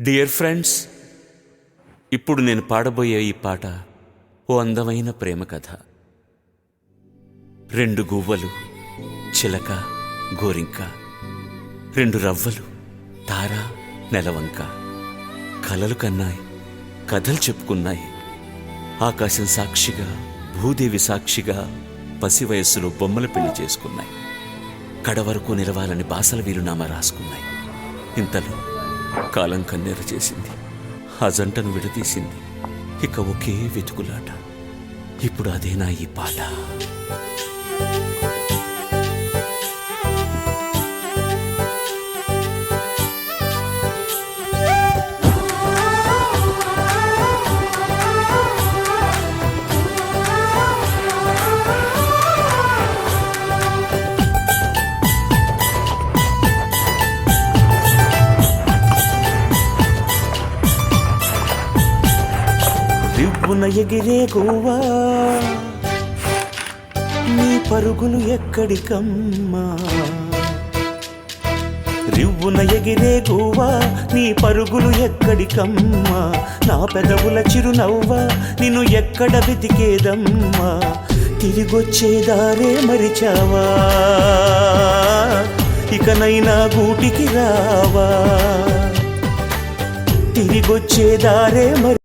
Dear friends ఇప్పుడు నేను పాడబోయే ఈ పాట ఓ అందమైన ప్రేమ కథ. రెండు గువ్వలు చిలక గోరింక. రెండు రవ్వలు తార నెలవంక. కలలు కన్నాయి కథలు చెప్పుకున్నాయి. ఆకాశం సాక్షిగా భూదేవి సాక్షిగా పసి వయస్సులో బొమ్మలు పెళ్ళి చేసుకున్నాయి. కడ వరకు నిలవాలని బాసల వీరునామా రాసుకున్నాయి. ఇంతలో కాలం కన్నెర చేసింది. ఆ జంటను విడదీసింది. ఇక ఒకే వెతుకులాట. ఇప్పుడు అదేనా ఈ పాట రివ్వున ఎగిరే గోవా నీ పరుగులు ఎక్కడికమ్మా? రివ్వున ఎగిరే గోవా నీ పరుగులు ఎక్కడికమ్మా? నా పెదవుల చిరునవ్వా? నిన్ను ఎక్కడ వెతికేదమ్మా? తిరిగొచ్చేదారే మరిచావా? ఇకనైనా గూటికి రావా? తిరిగొచ్చేదారే మరి